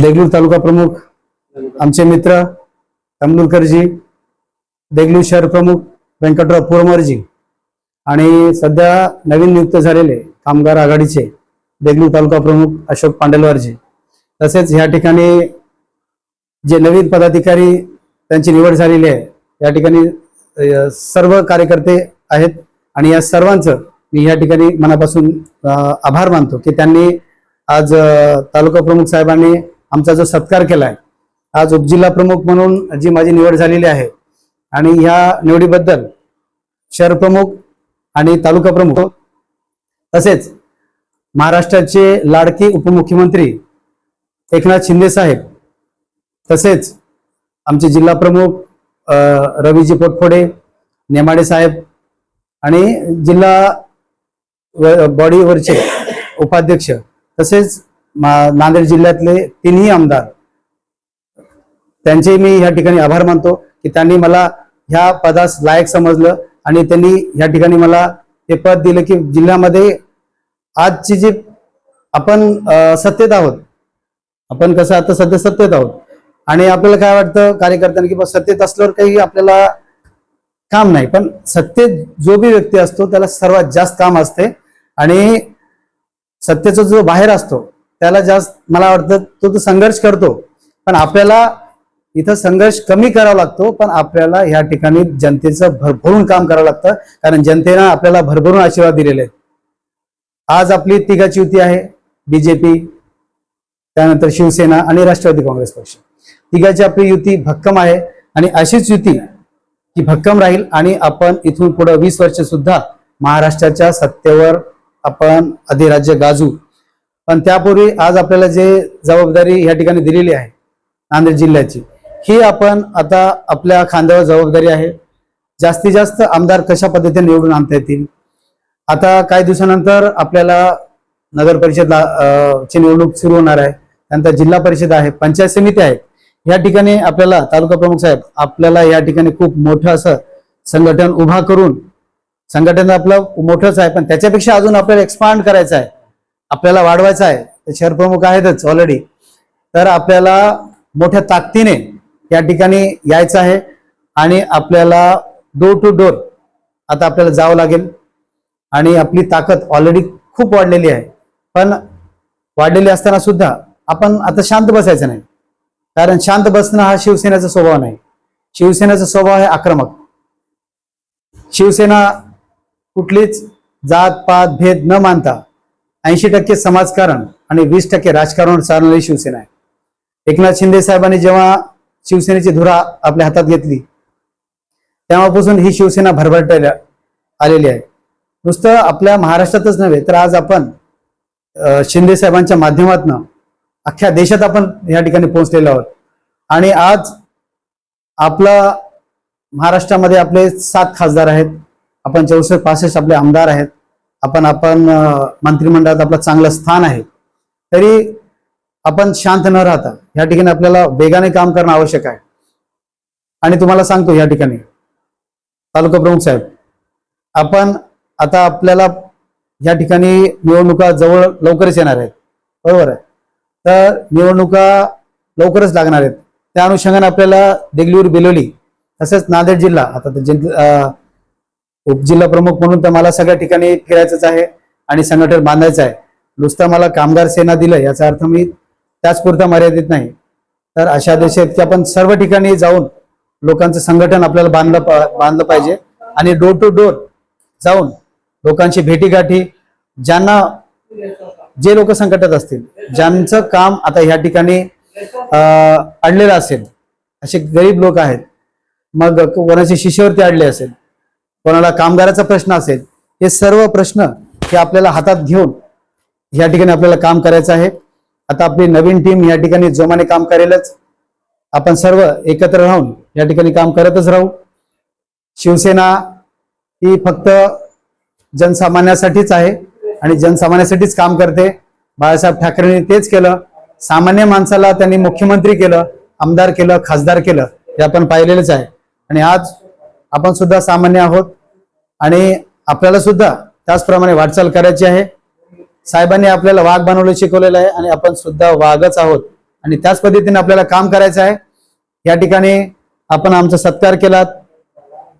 देगलूर तालुका प्रमुख आमचे मित्र तमलुरकरजी देगलूर शहर प्रमुख व्यंकटराव पुरमरजी आणि सध्या नवीन नियुक्त झालेले कामगार आघाडीचे देगलूर तालुका प्रमुख अशोक पांडेलवारजी. तसेच या ठिकाणी जे नवीन पदाधिकारी त्यांची निवड झालेली आहे या ठिकाणी सर्व कार्यकर्ते आहेत आणि या सर्वांचं मी या ठिकाणी मनापासून आभार मानतो की त्यांनी आज तालुका प्रमुख साहेबांनी आमचा जो सत्कार केला आहे आज उपजिल्हा प्रमुख म्हणून जी माझी निवड झालेली आहे आणि ह्या निवडीबद्दल शहर प्रमुख आणि तालुका प्रमुख तसेच महाराष्ट्राचे लाडके उपमुख्यमंत्री एकनाथ शिंदे साहेब तसेच आमचे जिल्हा प्रमुख रवीजी पोटफोडे नेमाडे साहेब आणि जिल्हा व- बॉडीवरचे उपाध्यक्ष तसेच नांदेड जिल्ह्यातले तिन्ही आमदार. त्यांचे मी या ठिकाणी आभार मानतो की त्यांनी मला ह्या पदास लायक समजलं आणि त्यांनी या ठिकाणी मला हे पद दिलं की जिल्ह्यामध्ये आजची जी आपण सत्तेत आहोत आपण कसं आता सध्या सत्तेत आहोत आणि आपल्याला काय वाटतं कार्यकर्त्यांना की सत्तेत असल्यावर काही आपल्याला काम नाही पण सत्तेत जो बी व्यक्ती असतो त्याला सर्वात जास्त काम असते आणि सत्तेचा जो बाहेर असतो त्याला जास्त मला वाटतं तो तो संघर्ष करतो. पण आपल्याला इथं संघर्ष कमी करावा लागतो पण आपल्याला या ठिकाणी जनतेचं भरभरून काम करावं लागतं. कारण जनतेनं आपल्याला भरभरून आशीर्वाद दिलेले आहेत. आज आपली तिघाची युती आहे बीजेपी त्यानंतर शिवसेना आणि राष्ट्रवादी काँग्रेस पक्ष. तिघाची आपली युती भक्कम आहे आणि अशीच युती की भक्कम राहील आणि आपण इथून पुढे वीस वर्ष सुद्धा महाराष्ट्राच्या सत्तेवर आपण अधिराज्य गाजू. पण त्यापूर्वी आज आपल्याला जे जबाबदारी या ठिकाणी दिलेली आहे नांदेड जिल्ह्याची ही आपण आता आपल्या खांद्यावर जबाबदारी आहे. जास्तीत जास्त आमदार कशा पद्धतीने निवडून आणता येतील? आता काही दिवसानंतर आपल्याला नगर परिषद ची निवडणूक सुरू होणार आहे. त्यानंतर जिल्हा परिषद आहे पंचायत समिती आहे. या ठिकाणी आपल्याला तालुका प्रमुख साहेब आपल्याला या ठिकाणी खूप मोठं असं संघटन उभा करून संघटन आपलं मोठंच आहे पण त्याच्यापेक्षा अजून आपल्याला एक्सपांड करायचं आहे. आपल्याला वाढवायचा आहे. ते शहर प्रमुख आहेतच ऑलरेडी तर आपल्याला मोठ्या ताकदीने या ठिकाणी यायचं आहे आणि आपल्याला डोर टू डोर आता आपल्याला जावं लागेल. आणि आपली ताकद ऑलरेडी खूप वाढलेली आहे. पण वाढलेली असताना सुद्धा आपण आता शांत बसायचं नाही. कारण शांत बसणं हा शिवसेनेचा स्वभाव नाही. शिवसेनेचा स्वभाव आहे आक्रमक. शिवसेना कुठलीच जात पात भेद न मानता ऐंशी टक्के समाजकारण आणि वीस टक्के राजकारण चालणारी शिवसेना. आहे एकनाथ शिंदे साहेबांनी जेव्हा शिवसेनेची धुरा आपल्या हातात घेतली तेव्हापासून ही शिवसेना भरभरटायला आलेली आहे. नुसतं आपल्या महाराष्ट्रातच नव्हे तर आज आपण शिंदे साहेबांच्या माध्यमातून अख्ख्या देशात आपण या ठिकाणी पोहोचलेलो आहोत. आणि आज आपला महाराष्ट्रामध्ये आपले सात खासदार आहेत आपण चौसष्ट पासष्ट आपले आमदार आहेत. आपण आपण मंत्रिमंडळात आपलं चांगलं स्थान आहे. तरी आपण शांत न राहता या ठिकाणी आपल्याला वेगाने काम करणं आवश्यक आहे. आणि तुम्हाला सांगतो या ठिकाणी तालुका प्रमुख साहेब आपण आता आपल्याला या ठिकाणी निवडणुका जवळ लवकरच येणार आहेत. बरोबर आहे? तर निवडणुका लवकरच लागणार आहेत. त्या अनुषंगाने आपल्याला देगलूर बिलोली तसेच नांदेड जिल्हा आता जिल्हा उपजिल्हा प्रमुख म्हणून तर मला सगळ्या ठिकाणी फिरायचंच आहे आणि संघटन बांधायचं आहे. नुसतं मला कामगार सेना दिलं याचा अर्थ मी त्याच पुरता मर्यादित नाही. तर अशा देश आहेत की आपण सर्व ठिकाणी जाऊन लोकांचं संघटन आपल्याला बांधलं बांधलं पाहिजे. आणि डोर टू डोर जाऊन लोकांची भेटीगाठी ज्यांना जे लोक संकटात असतील ज्यांचं काम आता ह्या ठिकाणी अडलेलं असेल असे गरीब लोक आहेत मग कोणाची शिष्यवृत्ती अडली असेल कोणाला कामगाराचा प्रश्न असेल हे सर्व प्रश्न हे आपल्याला हातात घेऊन या ठिकाणी आपल्याला काम करायचं आहे. आता आपली नवीन टीम या ठिकाणी जोमाने काम करेलच. आपण सर्व एकत्र राहून या ठिकाणी काम करतच राहू. शिवसेना ही फक्त जनसामान्यासाठीच आहे आणि जनसामान्यासाठीच काम करते. बाळासाहेब ठाकरेंनी तेच केलं. सामान्य माणसाला त्यांनी मुख्यमंत्री केलं आमदार केलं खासदार केलं हे आपण पाहिलेलंच आहे. आणि आज आपण सुद्धा सामान्य आहोत. आणि आपल्याला सुद्धा त्याचप्रमाणे वाटचाल करायची आहे. साहेबांनी आपल्याला वाघ बनवलं शिकवलेलं आहे आणि आपण सुद्धा वाघच आहोत. आणि त्याच पद्धतीने आपल्याला काम करायचं आहे. या ठिकाणी आपण आमचा सत्कार केलात.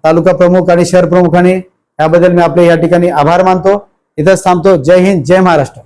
तालुका प्रमुख आणि शहर प्रमुखाने. याबद्दल मी आपले या ठिकाणी आभार मानतो. इथंच थांबतो. जय हिंद जय महाराष्ट्र.